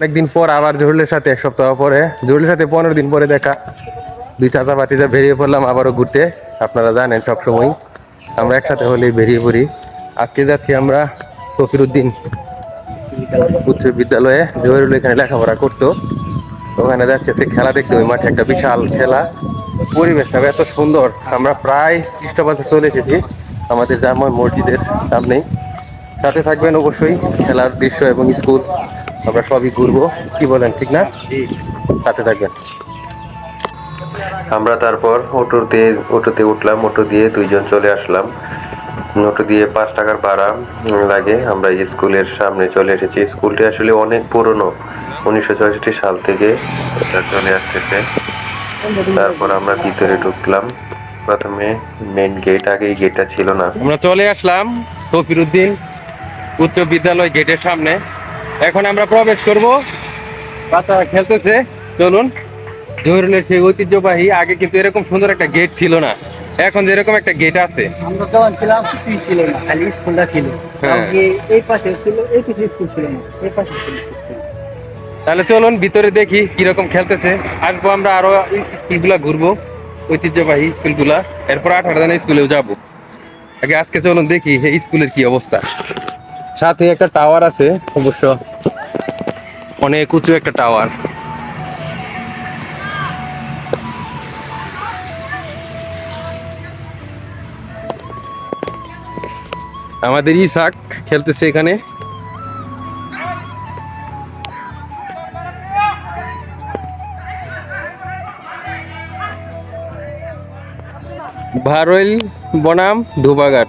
অনেকদিন পর আবার জহুরুলের সাথে এক সপ্তাহ পরে জহুরুলের সাথে পনেরো দিন পরে দেখা। দুই চাচা পাতিতে বেরিয়ে পড়লাম আবারও ঘুরতে, আপনারা জানেন সবসময় আমরা একসাথে হলেই বেরিয়ে পড়ি। আজকে যাচ্ছি আমরা ফকিরুদ্দিন উচ্চ বিদ্যালয়ে, জহিরুল এখানে লেখাপড়া করতো। ওখানে যাচ্ছে, সে খেলা দেখতে, ওই মাঠে একটা বিশাল খেলা। পরিবেশটা এত সুন্দর। আমরা প্রায় খ্রিস্টবাসে চলে এসেছি আমাদের জাময় মসজিদের সামনেই। সাথে থাকবেন অবশ্যই খেলার দৃশ্য এবং স্কুল। আমরা সবই ঘুরবো। কি বলেন ঠিক না? সাথে থাকবেন আমরা তারপর অটোতে অটোতে উঠলাম অটো দিয়ে দুইজন চলে আসলাম। অটো দিয়ে পাঁচ টাকার ভাড়া লাগে। আমরা স্কুলের সামনে চলে এসেছি। স্কুলটি আসলে অনেক পুরনো উনিশশো ছয়ষট্টি সাল থেকে এটা চলে আসতেছে। তারপর আমরা ভিতরে ঢুকলাম। প্রথমে মেন গেট আগে এই গেটটা ছিল না। আমরা চলে আসলাম ফকিরুদ্দিন উচ্চ বিদ্যালয় গেটের সামনে। এখন আমরা প্রবেশ করব। বাচ্চারা খেলতেছে চলুন। জহিরুলের সেই ঐতিহ্যবাহী আগে কিন্তু এরকম সুন্দর একটা গেট ছিল না। এখন যেরকম একটা গেট আছে। আমরা যখন ছিলাম কিছুই ছিল না খালি স্কুলটা ছিল। হ্যাঁ। কারণ কি এই পাশে ছিল এই পাশে স্কুল ছিল না এই পাশে ছিল। তাহলে চলুন ভিতরে দেখি কীরকম খেলতেছে। আসব আমরা আরও স্কুলগুলা ঘুরবো ঐতিহ্যবাহী স্কুলগুলা। এরপর আঠারো দিনে স্কুলেও যাব। আগে আজকে চলুন দেখি এই স্কুলের কি অবস্থা। সাথে একটা টাওয়ার আছে, অবশ্য অনেক উঁচু একটা টাওয়ার। আমাদের ইসাক খেলতেছে এখানে। ভারোইল বনাম ধুবাঘাট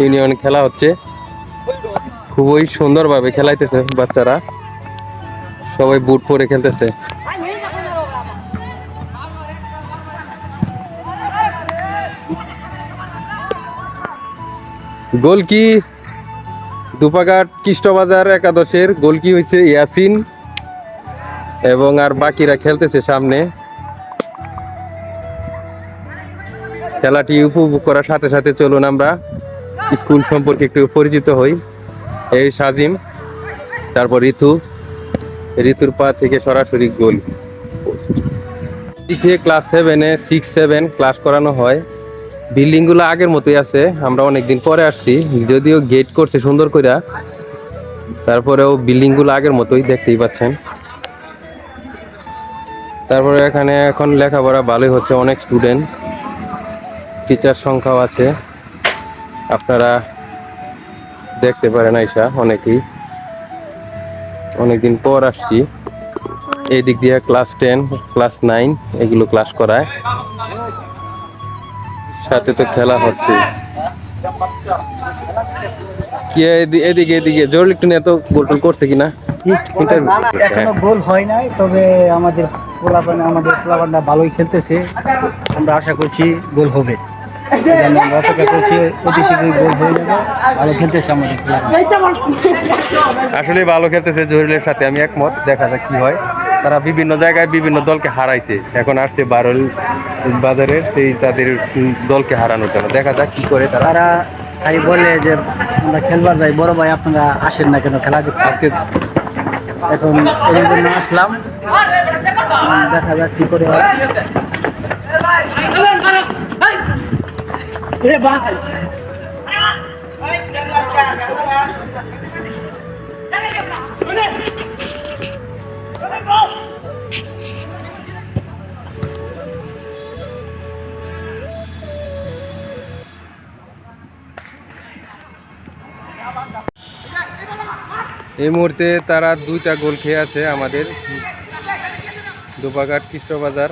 ইউনিয়ন খেলা হচ্ছে। খুবই সুন্দরভাবে খেলাইতেছে বাচ্চারা। সবাই বুট পরে খেলতেছে। গোলকি দুপাঘাট কৃষ্ণবাজার একাদশের গোলকি হয়েছে ইয়াসিন এবং আর বাকিরা খেলতেছে সামনে। খেলাটি উপভোগ করার সাথে সাথে চলুন আমরা স্কুল সম্পর্কে একটু পরিচিত হই। এই সাজিম, তারপর ঋতু। ঋতুর পা থেকে সরাসরি গোল। থেকে ক্লাস সেভেনে সিক্স সেভেন ক্লাস করানো হয়। বিল্ডিংগুলো আগের মতোই আছে, আমরা অনেকদিন পরে আসছি। যদিও গেট করছে সুন্দর কইরা। তারপরেও বিল্ডিংগুলো আগের মতোই, দেখতেই পাচ্ছেন। তারপরে এখানে এখন লেখাপড়া ভালোই হচ্ছে, অনেক স্টুডেন্ট টিচার সংখ্যাও আছে। আপনারা দেখতে পারেন আইসা, অনেকেই। অনেকদিন পর আসছি। এই দিক দিয়ে ক্লাস টেন ক্লাস নাইন এগুলো ক্লাস করায়। সাথে তো খেলা হচ্ছে। এদিকে এদিকে একটু করছে কিনা তবে আমাদের ভালোই খেলতেছে। আমরা আশা করছি গোল হবে। আমরা অপেক্ষা করছি অতি গোল হয়ে যাবে ভালো খেলতেছে আমাদের আসলে ভালো খেলতেছে জহিরুলের সাথে আমি একমত দেখা যাক কি হয় তারা বিভিন্ন জায়গায় বিভিন্ন দলকে হারাইছে এখন আসছে বারল বাজারের সেই তাদের দলকে হারানোর জন্য দেখা যাক কি করে তারা খালি বলে যে আমরা খেলবার যাই বড় ভাই আপনারা আসেন না কেন খেলা আজকে এখন এই জন্য আসলাম দেখা যাক কি করে হয় এই মুহূর্তে তারা দুইটা গোল খেয়ে আছে আমাদের দুপাঘাট কৃষ্ণবাজার।